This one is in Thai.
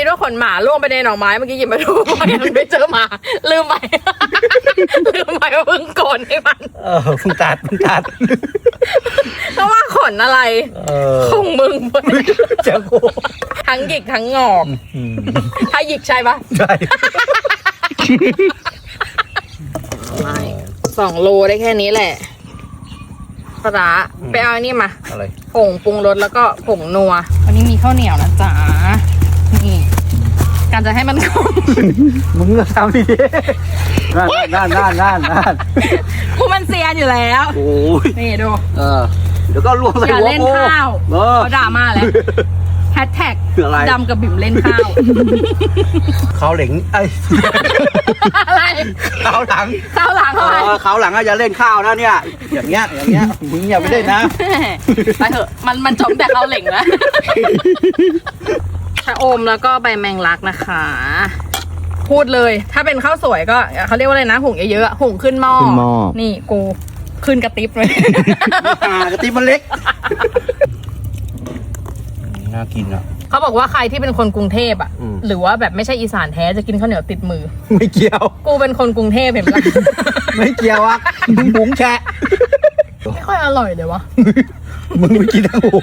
คิดว่าขนหมาล่วงไปในหน่อไม้เมื่อกี้หยิบมาดูยังไม่เจอหมา ลืมไป ลืมไปว่าเพิ่งโกนให้มัน เออเพิ่งตัดเพิ่งตัด เพราะว่าขนอะไร เออของมึงเจ้ากูทั้งหยิกทั้งงอก อืมถ้าหยิกใช่ปะใช่ไม่สองโลได้แค่นี้แหละปลาร้าไปเอาอันนี้มา อะไร ผงปรุงรสแล้วก็ผงนัว วันนี้มีข้าวเหนียวนะจ๊ะ นี่การจะให้มันคมมึงก็ทำดีดินั่นนั่นนั่นนั่นนั่นคูมันเซียนอยู่แล้วโอ้ยนี่ดูเออเดี๋ยวก็ล่วงใส่อย่าหัวเล่นกูข้าวเออ เขาด่ามาแล้วแฮชแท็กคืออะไร ดำกับบิ่มเล่นข้าว เขาเหล็งไอ้ยอะไรเขาหลังข้าวหลังเออะไรอเขาหลังอะอย่าเล่นข้าวนะเนี่ยอย่างเงี้ยอย่างเงี้ยมึงอย่าไปเล่นนะ ไปเถอะมันมันจบแต่ข้าวเหล่งแล้ว ชะอมแล้วก็ใบแมงลักนะคะ พูดเลย ถ้าเป็นข้าวสวยก็เขาเรียกว่าอะไรนะหุงเยอะๆหุงขึ้นหม้อขึ้นหม้อ นี่กูขึ้นกระติบเลย อ่ากระติบมันเล็ก น่ากินอะ เขาบอกว่าใครที่เป็นคนกรุงเทพอะ อืม หรือว่าแบบไม่ใช่อีสานแท้จะกินข้าวเหนียวติดมือ ไม่เกี่ยว กูเป็นคนกรุงเทพเห็นปะล่ะไม่เกี่ยวอะมึงบุ๋งแชะ ไม่ค่อยอร่อยเลยวะ มึงไปกินทั้งหู